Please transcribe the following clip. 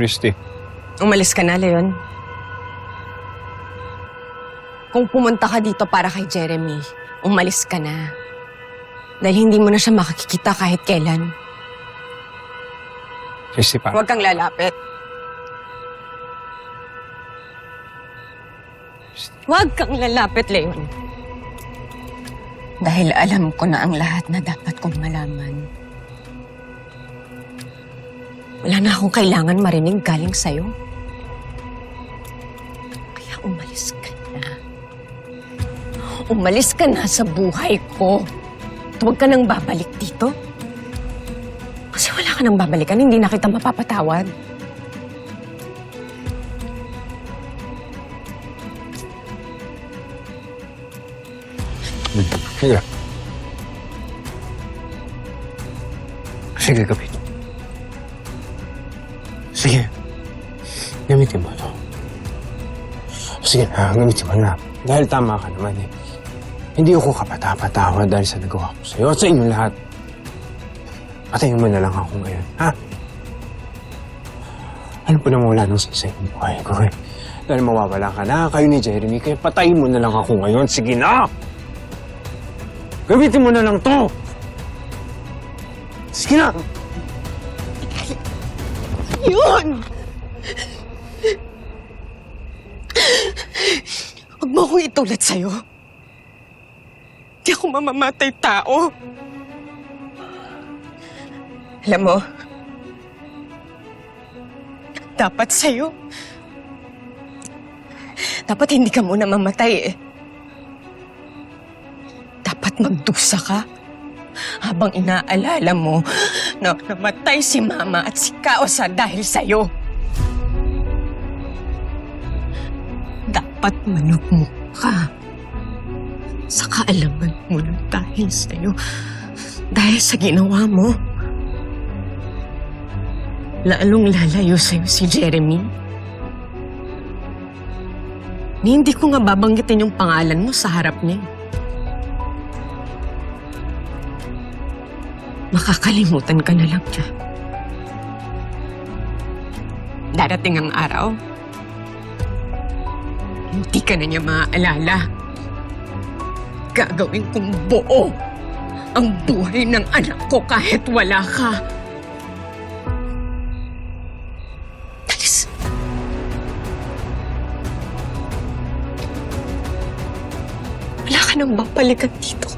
Christy. Umalis ka na, Leon. Kung pumunta ka dito para kay Jeremy, umalis ka na. Dahil hindi mo na siya makikita kahit kailan. Christy, pa. Huwag kang lalapit. Huwag kang lalapit, Leon. Dahil alam ko na ang lahat na dapat kong malaman. Wala na akong kailangan marinig galing sa'yo. Kaya umalis ka na. Umalis ka na sa buhay ko. At Huwag ka nang babalik dito. Kasi wala ka nang babalikan, hindi na kita mapapatawad. Sige. Sige, kapit. Sige. Gamitin mo to. Sige na, gamitin mo na. Dahil tama ka naman eh. Hindi ako kapatapatawa dahil sa nagawa ko sa'yo at sa inyo lahat. Patayin mo na lang ako ngayon, ha? Ano pa naman wala nang sisay ng buhay ko eh. Dahil mawawala ka na kayo ni Jeremy, kaya patayin mo na lang ako ngayon. Sige na! Gamitin mo na lang to! Sige na! Yun! Huwag mo akong itulad sa'yo. Di ako mamamatay tao. Alam mo, dapat sa'yo. Dapat hindi ka muna mamatay eh. Dapat magdusa ka habang inaalala mo na namatay si Mama at si Kaosa dahil sa'yo. Dapat manugmok ka sa kaalaman mo na dahil sa'yo. Dahil sa ginawa mo. Lalong lalayo sa'yo si Jeremy. Ni hindi ko nga babanggitin yung pangalan mo sa harap niya. Makakalimutan ka na lang niya. Darating ang araw, hindi ka na niya maaalala. Gagawin kong buo ang buhay ng anak ko kahit wala ka. Alis. Wala ka nang babalikan dito.